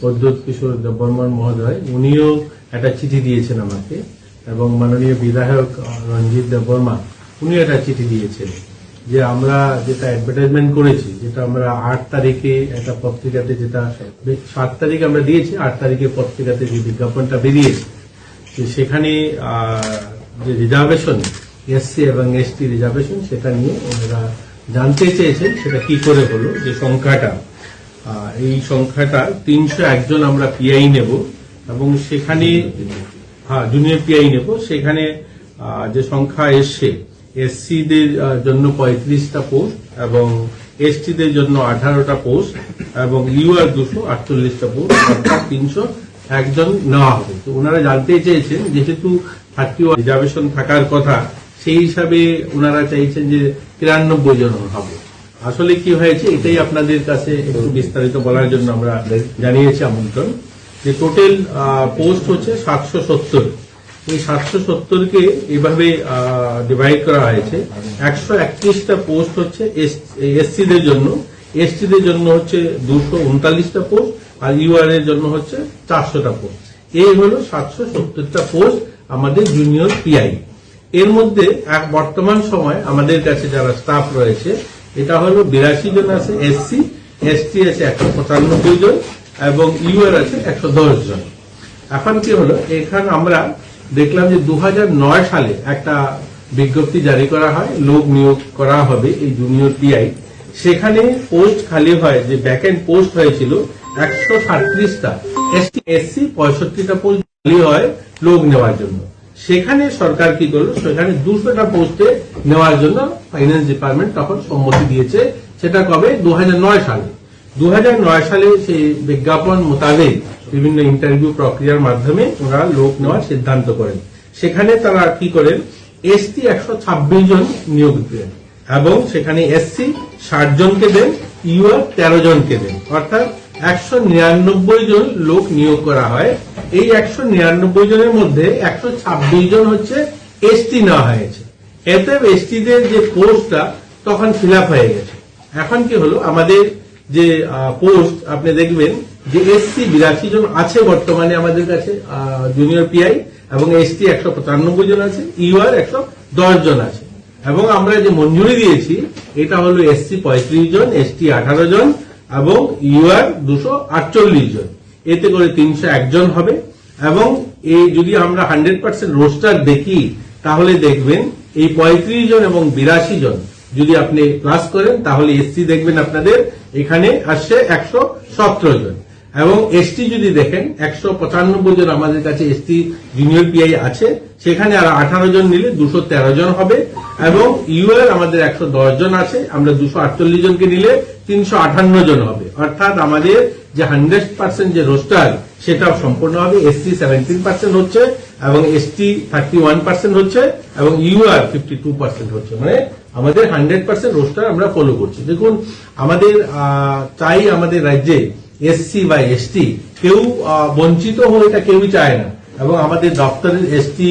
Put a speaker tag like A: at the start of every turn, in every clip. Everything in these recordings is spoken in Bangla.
A: প্রদ্যোৎ কিশোর দেববর্মন মহোদয়, উনিও একটা চিঠি দিয়েছেন আমাকে, এবং মাননীয় বিধায়ক রঞ্জিত দেববর্মা, উনিও একটা চিঠি দিয়েছেন যে আমরা যেটা অ্যাডভার্টাইজমেন্ট করেছি, যেটা আমরা আট তারিখে একটা পত্রিকাতে যেটা সাত তারিখে আমরা দিয়েছি, আট তারিখে পত্রিকাতে যে বিজ্ঞাপনটা বেরিয়েছে, যে সেখানে যে রিজার্ভেশন এসসি এবং এসটি রিজার্ভেশন সেটা নিয়ে ওনারা জানতে চেয়েছেন, সেটা কি করে হলো, যে সংখ্যাটা। এই সংখ্যাটা তিনশো একজন আমরা পিআই নেব এবং সেখানে হ্যাঁ জুনিয়র পিআই নেব। সেখানে যে সংখ্যা এসছে এসসিদের জন্য পঁয়ত্রিশটা পোস্ট এবং এসটিদের জন্য আঠারোটা পোস্ট এবং ইউআর দুশো আটচল্লিশটা পোস্ট অর্থাৎ তিনশো একজন নেওয়া হবে। তো ওনারা জানতে চেয়েছেন, যেহেতু থার্টি ওয়ান রিজার্ভেশন থাকার কথা, সেই হিসাবে ওনারা চাইছেন যে তিরানব্বই জন হবে। আসলে কি হয়েছে, এটাই আপনাদের কাছে একটু বিস্তারিত বলার জন্য আমরা জানিয়েছি আমন্ত্রণ। যে টোটাল পোস্ট হচ্ছে সাতশো সত্তর। এই সাতশো সত্তরকে এভাবে ডিভাইড করা হয়েছে। একশো একত্রিশটা পোস্ট হচ্ছে এসসিদের জন্য। এসটিদের জন্য হচ্ছে দুশো উনতাল্লিশটা পোস্ট আর ইউআর এর জন্য হচ্ছে চারশোটা পোস্ট এই হলো সাতশো সত্তরটা পোস্ট আমাদের জুনিয়র পিআই এর মধ্যে এক বর্তমান সময় আমাদের কাছে যারা স্টাফ রয়েছে এটা হলো বিরাশি জন আছে এসসি এসটি আছে একশো পঁচানব্বই জন এবং ইউআর আছে একশো দশ জন। এখন কি হলো, এখানে আমরা দেখলাম যে দু হাজার নয় সালে একটা বিজ্ঞপ্তি জারি করা হয়, লোক নিয়োগ করা হবে এই জুনিয়র পিআই সেখানে পোস্ট খালি হয়, যে ব্যাকেন্ড পোস্ট হয়েছিল একশো সাতত্রিশটা এসটি এসসি পঁয়ষট্টিটা পোস্ট খালি হয় লোক নেওয়ার জন্য। সেখানে সরকার কি করল? সেখানে দুশোটা পোস্টে নেওয়ার জন্য ফাইন্যান্স ডিপার্টমেন্ট তখন সম্মতি দিয়েছে। সেটা কবে? দু হাজার নয় সালে। দু হাজার নয় সালে সেই বিজ্ঞাপন মোতাবেক বিভিন্ন ইন্টারভিউ প্রক্রিয়ার মাধ্যমে ওরা লোক নেওয়ার সিদ্ধান্ত করেন। সেখানে তারা কি করেন? এসটি একশো ছাব্বিশ জন নিয়োগ দেন এবং সেখানে এসসি ষাট জনকে দেন ইউআর তেরো জনকে দেন। অর্থাৎ একশো নিরানব্বই জন লোক নিয়োগ করা হয় এই একশো নিরানব্বই জনের মধ্যে একশো ছাব্বিশ জন হচ্ছে এসটি নেওয়া হয়েছে। এতে এসটিদের যে পোস্টটা তখন ফিল হয়ে গেছে। এখন কি হলো? আমাদের যে পোস্ট আপনি দেখবেন যে এসসি বিরাশি জন আছে বর্তমানে আমাদের কাছে জুনিয়র পিআই এবং এসটি একশো পঁচানব্বই জন আছে ইউআর একশো দশ জন আছে। এবং আমরা যে মঞ্জুরি দিয়েছি, এটা হলো এসসি পঁয়ত্রিশ জন এসটি আঠারো জন, এবং ইউআর দুশো আটচল্লিশ জন। এতে করে তিনশো একজন হবে। এবং এই যদি আমরা হান্ড্রেড পার্সেন্ট রোস্টার দেখি, তাহলে দেখবেন এই পঁয়ত্রিশ জন এবং বিরাশি জন যদি আপনি প্লাস করেন, তাহলে এসসি দেখবেন আপনাদের এখানে আসছে একশো সতেরো জন। এবং এসটি যদি দেখেন, একশো পঁচানব্বই জন আমাদের কাছে এসটি জুনিয়র পিআই আছে। সেখানে আর আঠারো জন নিলে দুশো তেরো জন হবে। এবং ইউএল আমাদের একশো দশ জন আছে। আমরা দুশো আটচল্লিশ জনকে নিলে তিনশো আঠান্ন জন হবে। অর্থাৎ আমাদের যে হান্ড্রেড পার্সেন্ট যে রোস্টার, সেটাও সম্পূর্ণ হবে। এসসি সেভেন্টিন পার্সেন্ট হচ্ছে এবং এসটি থার্টি ওয়ান পার্সেন্ট হচ্ছে এবং ইউআর ফিফটি টু পার্সেন্ট হচ্ছে। মানে আমাদের হান্ড্রেড পার্সেন্ট রোস্টার আমরা ফলো করছি। দেখুন, আমাদের চাই আমাদের রাজ্যে এসসি বা এসটি কেউ বঞ্চিত হয়ে এটা কেউই চায় না। এবং আমাদের দপ্তরের এসটি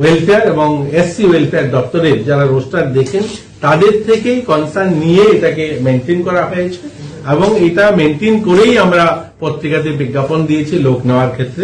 A: ওয়েলফেয়ার এবং এসসি ওয়েলফেয়ার দপ্তরের যারা রোস্টার দেখেন, তাদের থেকেই কনসার্ন নিয়ে এটাকে মেনটেন করা হয়েছে। এবং এটা মেনটেন করেই আমরা পত্রিকাতে বিজ্ঞাপন দিয়েছি লোক নেওয়ার ক্ষেত্রে।